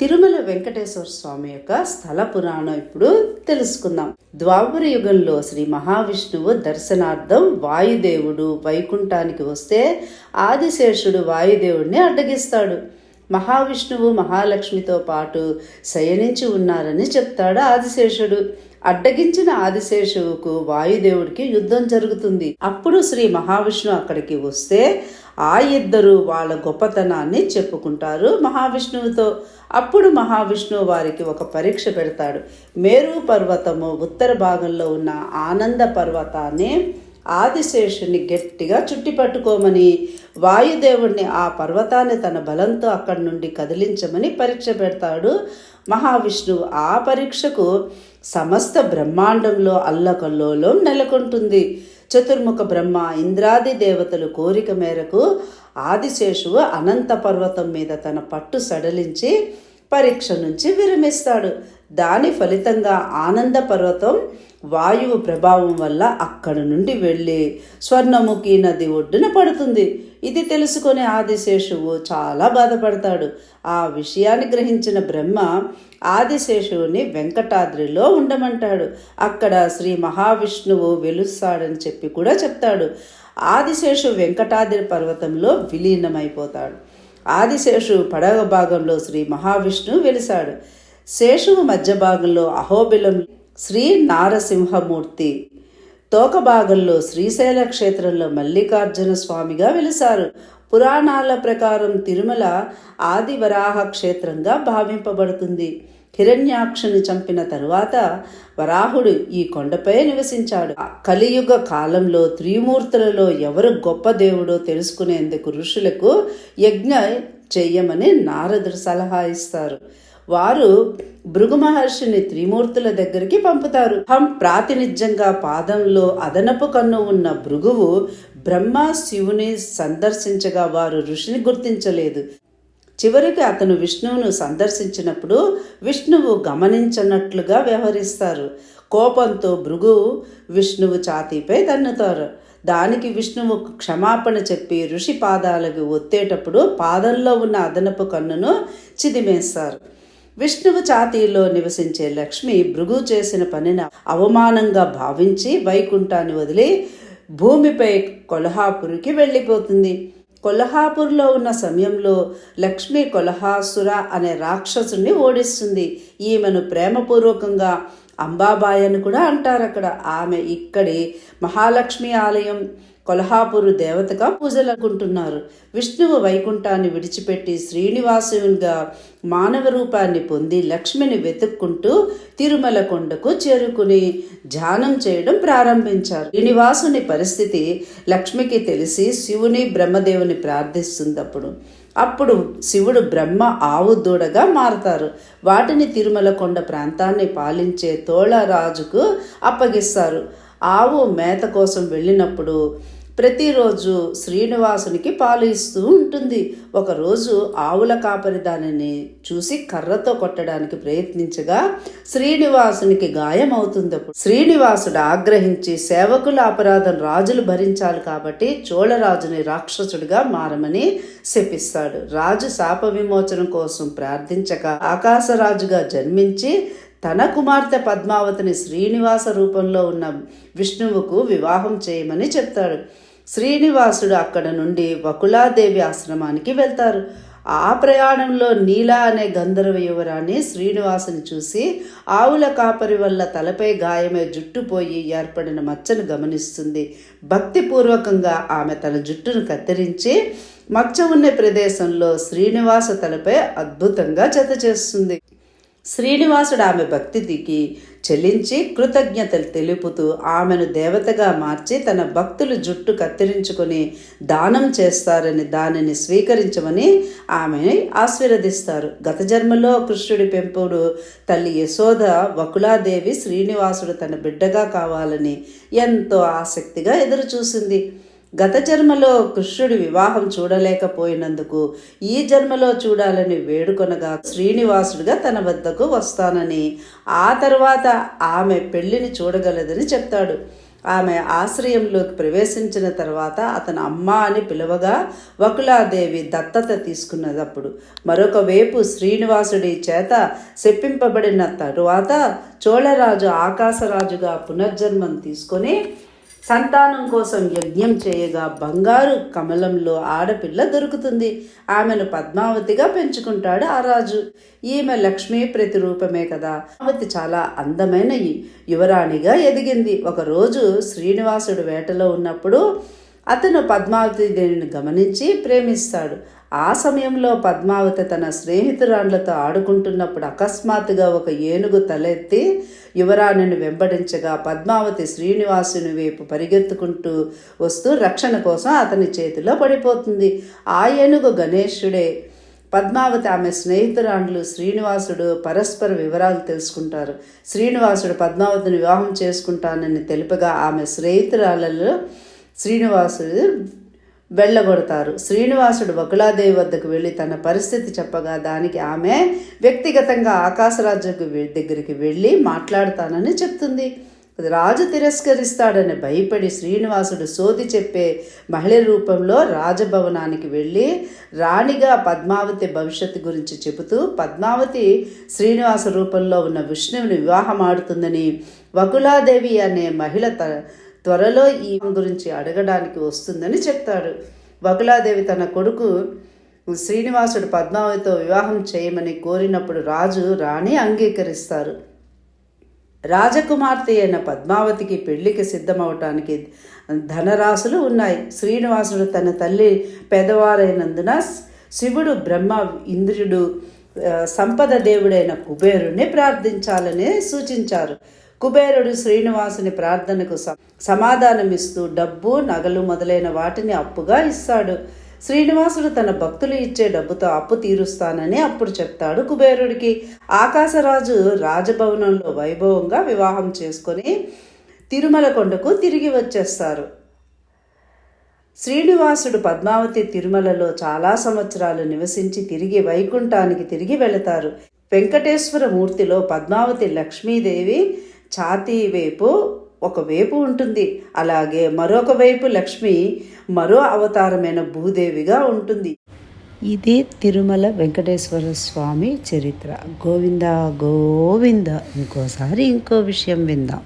తిరుమల వెంకటేశ్వర స్వామి యొక్క స్థల పురాణం ఇప్పుడు తెలుసుకుందాం. ద్వాపర యుగంలో శ్రీ మహావిష్ణువు దర్శనార్థం వాయుదేవుడు వైకుంఠానికి వస్తే ఆదిశేషుడు వాయుదేవుడిని అడ్డగిస్తాడు. మహావిష్ణువు మహాలక్ష్మితో పాటు శయనించి ఉన్నారని చెప్తాడు ఆదిశేషుడు. అడ్డగించిన ఆదిశేషువుకు వాయుదేవుడికి యుద్ధం జరుగుతుంది. అప్పుడు శ్రీ మహావిష్ణువు అక్కడికి వస్తే ఆ ఇద్దరు వాళ్ళ గొప్పతనాన్ని చెప్పుకుంటారు మహావిష్ణువుతో. అప్పుడు మహావిష్ణువు వారికి ఒక పరీక్ష పెడతాడు. మేరు పర్వతము ఉత్తర భాగంలో ఉన్న ఆనంద పర్వతాన్ని ఆదిశేషుని గట్టిగా చుట్టి పట్టుకోమని వాయుదేవుణ్ణి ఆ పర్వతాన్ని తన బలంతో అక్కడి నుండి కదిలించమని పరీక్ష పెడతాడు మహావిష్ణువు. ఆ పరీక్షకు సమస్త బ్రహ్మాండంలో అల్లకల్లోలం నెలకొంటుంది. చతుర్ముఖ బ్రహ్మ ఇంద్రాది దేవతలు కోరిక మేరకు ఆదిశేషువు అనంత పర్వతం మీద తన పట్టు సడలించి పరీక్ష నుంచి విరమిస్తాడు. దాని ఫలితంగా ఆనంద పర్వతం వాయువు ప్రభావం వల్ల అక్కడ నుండి వెళ్ళి స్వర్ణముఖి నది ఒడ్డున పడుతుంది. ఇది తెలుసుకునే ఆదిశేషువు చాలా బాధపడతాడు. ఆ విషయాన్ని గ్రహించిన బ్రహ్మ ఆదిశేషువుని వెంకటాద్రిలో ఉండమంటాడు. అక్కడ శ్రీ మహావిష్ణువు వెలుస్తాడని చెప్పి కూడా చెప్తాడు. ఆదిశేషు వెంకటాద్రి పర్వతంలో విలీనమైపోతాడు. ఆదిశేషు పడవ భాగంలో శ్రీ మహావిష్ణువు వెలిశాడు. శేషువు మధ్య భాగంలో అహోబిలం శ్రీ నారసింహమూర్తి. తోకభాగంలో శ్రీశైల క్షేత్రంలో మల్లికార్జున స్వామిగా వెలిశారు పురాణాల ప్రకారం తిరుమల ఆదివరాహ క్షేత్రంగా భావింపబడుతుంది. హిరణ్యాక్షుని చంపిన తరువాత వరాహుడు ఈ కొండపై నివసించాడు. కలియుగ కాలంలో త్రిమూర్తులలో ఎవరు గొప్ప దేవుడో తెలుసుకునేందుకు ఋషులకు యజ్ఞ చెయ్యమని నారదుడు సలహా ఇస్తారు. వారు భృగు మహర్షిని త్రిమూర్తుల దగ్గరికి పంపుతారు. హం ప్రాతినిధ్యంగా పాదంలో అదనపు కన్ను ఉన్న భృగువు బ్రహ్మ శివుని సందర్శించగా వారు ఋషిని గుర్తించలేదు. చివరికి అతను విష్ణువును సందర్శించినప్పుడు విష్ణువు గమనించనట్లుగా వ్యవహరిస్తారు. కోపంతో భృగు విష్ణువు ఛాతీపై దన్నుతారు దానికి విష్ణువు క్షమాపణ చెప్పి ఋషి పాదాలకు ఒత్తేటప్పుడు పాదంలో ఉన్న అదనపు కన్నును చిదిమేస్తారు. విష్ణువు ఛాతీలో నివసించే లక్ష్మి భృగు చేసిన పనిని అవమానంగా భావించి వైకుంఠాన్ని వదిలి భూమిపై కొల్హాపురికి వెళ్ళిపోతుంది. కొల్హాపూర్లో ఉన్న సమయంలో లక్ష్మి కొల్హాసుర అనే రాక్షసుని ఓడిస్తుంది. ఈమెను ప్రేమపూర్వకంగా అంబాబాయి అని కూడా అంటారు అక్కడ ఆమె ఇక్కడి మహాలక్ష్మి ఆలయం కొల్హాపూరు దేవతగా పూజలనుకుంటున్నారు. విష్ణువు వైకుంఠాన్ని విడిచిపెట్టి శ్రీనివాసునిగా మానవ రూపాన్ని పొంది లక్ష్మిని వెతుక్కుంటూ తిరుమల కొండకు చేరుకుని ధ్యానం చేయడం ప్రారంభించారు. శ్రీనివాసుని పరిస్థితి లక్ష్మికి తెలిసి శివుని బ్రహ్మదేవుని ప్రార్థిస్తుంది అప్పుడు అప్పుడు శివుడు బ్రహ్మ ఆవు దూడగా మారతారు. వాటిని తిరుమల కొండ ప్రాంతాన్ని పాలించే తోళరాజుకు అప్పగిస్తారు. ఆవు మేత కోసం వెళ్ళినప్పుడు ప్రతిరోజు శ్రీనివాసునికి పాలు ఇస్తూ ఉంటుంది. ఒకరోజు ఆవుల కాపరి దానిని చూసి కర్రతో కొట్టడానికి ప్రయత్నించగా శ్రీనివాసునికి గాయం అవుతుంది శ్రీనివాసుడు ఆగ్రహించి సేవకుల అపరాధం రాజులు భరించాలి కాబట్టి చోళరాజుని రాక్షసుడిగా మారమని శపిస్తాడు. రాజు శాప విమోచన కోసం ప్రార్థించక ఆకాశరాజుగా జన్మించి తన కుమార్తె పద్మావతిని శ్రీనివాస రూపంలో ఉన్న విష్ణువుకు వివాహం చేయమని చెప్తాడు. శ్రీనివాసుడు అక్కడ నుండి వకులాదేవి ఆశ్రమానికి వెళ్తారు. ఆ ప్రయాణంలో నీలా అనే గంధర్వ యువరాన్ని శ్రీనివాసుని చూసి ఆవుల కాపరి వల్ల తలపై గాయమై జుట్టు పోయి ఏర్పడిన మచ్చను గమనిస్తుంది. భక్తిపూర్వకంగా ఆమె తన జుట్టును కత్తిరించి మచ్చ ఉన్న ప్రదేశంలో శ్రీనివాస తలపై అద్భుతంగా జత చేస్తుంది శ్రీనివాసుడు ఆమె భక్తికి చెల్లించి కృతజ్ఞతలు తెలుపుతూ ఆమెను దేవతగా మార్చి తన భక్తులు జుట్టు కత్తిరించుకొని దానం చేస్తారని దానిని స్వీకరించమని ఆమె ఆశీర్వదిస్తారు. గత జన్మలో కృష్ణుడి పెంపుడు తల్లి యశోద వకులాదేవి శ్రీనివాసుడు తన బిడ్డగా కావాలని ఎంతో ఆసక్తిగా ఎదురుచూసింది. గత జన్మలో కృష్ణుడి వివాహం చూడలేకపోయినందుకు ఈ జన్మలో చూడాలని వేడుకొనగా శ్రీనివాసుడిగా తన వద్దకు వస్తానని ఆ తర్వాత ఆమె పెళ్ళిని చూడగలదని చెప్తాడు. ఆమె ఆశ్రయంలోకి ప్రవేశించిన తర్వాత అతను అమ్మ అని పిలువగా వకులాదేవి దత్తత తీసుకున్నదప్పుడు మరొక వైపు శ్రీనివాసుడి చేత చెప్పింపబడిన తరువాత చోళరాజు ఆకాశరాజుగా పునర్జన్మం తీసుకొని సంతానం కోసం యజ్ఞం చేయగా బంగారు కమలంలో ఆడపిల్ల దొరుకుతుంది. ఆమెను పద్మావతిగా పెంచుకుంటాడు ఆ రాజు. ఈమె లక్ష్మీ ప్రతిరూపమే కదా. పద్మావతి చాలా అందమైన యువరాణిగా ఎదిగింది. ఒకరోజు శ్రీనివాసుడు వేటలో ఉన్నప్పుడు అతను పద్మావతి దేవిని గమనించి ప్రేమిస్తాడు. ఆ సమయంలో పద్మావతి తన స్నేహితురాండ్లతో ఆడుకుంటున్నప్పుడు అకస్మాత్తుగా ఒక ఏనుగు తలెత్తి యువరాణిని వెంబడించగా పద్మావతి శ్రీనివాసుని వైపు పరిగెత్తుకుంటూ వస్తూ రక్షణ కోసం అతని చేతిలో పడిపోతుంది. ఆ ఏనుగు గణేశుడే. పద్మావతి ఆమె స్నేహితురాండ్లు శ్రీనివాసుడు పరస్పర వివరాలు తెలుసుకుంటారు. శ్రీనివాసుడు పద్మావతిని వివాహం చేసుకుంటానని తెలుపగా ఆమె స్నేహితురాలలో శ్రీనివాసుడు వెళ్ళగొడతారు. శ్రీనివాసుడు వకులాదేవి వద్దకు వెళ్ళి తన పరిస్థితి చెప్పగా దానికి ఆమె వ్యక్తిగతంగా ఆకాశరాజుకు దగ్గరికి వెళ్ళి మాట్లాడతానని చెప్తుంది. రాజు తిరస్కరిస్తాడని భయపడి శ్రీనివాసుడు సోది చెప్పే మహిళ రూపంలో రాజభవనానికి వెళ్ళి రాణిగా పద్మావతి భవిష్యత్తు గురించి చెబుతూ పద్మావతి శ్రీనివాస రూపంలో ఉన్న విష్ణువుని వివాహమాడుతుందని వకులాదేవి అనే మహిళ త త్వరలో ఈ గురించి అడగడానికి వస్తుందని చెప్తాడు. వకులాదేవి తన కొడుకు శ్రీనివాసుడు పద్మావతితో వివాహం చేయమని కోరినప్పుడు రాజు రాణి అంగీకరిస్తారు. రాజకుమార్తె అయిన పద్మావతికి పెళ్ళికి సిద్ధమవటానికి ధనరాశులు ఉన్నాయి. శ్రీనివాసుడు తన తల్లి పెదవారైనందున శివుడు బ్రహ్మ ఇంద్రుడు సంపద దేవుడైన కుబేరుణ్ణి ప్రార్థించాలని సూచించారు. కుబేరుడు శ్రీనివాసుని ప్రార్థనకు స- సమాధానమిస్తూ డబ్బు నగలు మొదలైన వాటిని అప్పుగా ఇస్తాడు. శ్రీనివాసుడు తన భక్తులు ఇచ్చే డబ్బుతో అప్పు తీరుస్తానని అప్పుడు చెప్తాడు కుబేరుడికి. ఆకాశరాజు రాజభవనంలో వైభవంగా వివాహం చేసుకొని తిరుమల కొండకు తిరిగి వచ్చేస్తారు. శ్రీనివాసుడు పద్మావతి తిరుమలలో చాలా సంవత్సరాలు నివసించి తిరిగి వైకుంఠానికి తిరిగి వెళతారు. వెంకటేశ్వర మూర్తిలో పద్మావతి లక్ష్మీదేవి ఛాతీ వైపు ఒక వైపు ఉంటుంది. అలాగే మరొక వైపు లక్ష్మి మరో అవతారమైన భూదేవిగా ఉంటుంది. ఇది తిరుమల వెంకటేశ్వర స్వామి చరిత్ర. గోవింద గోవింద. ఇంకోసారి ఇంకో విషయం విందాం.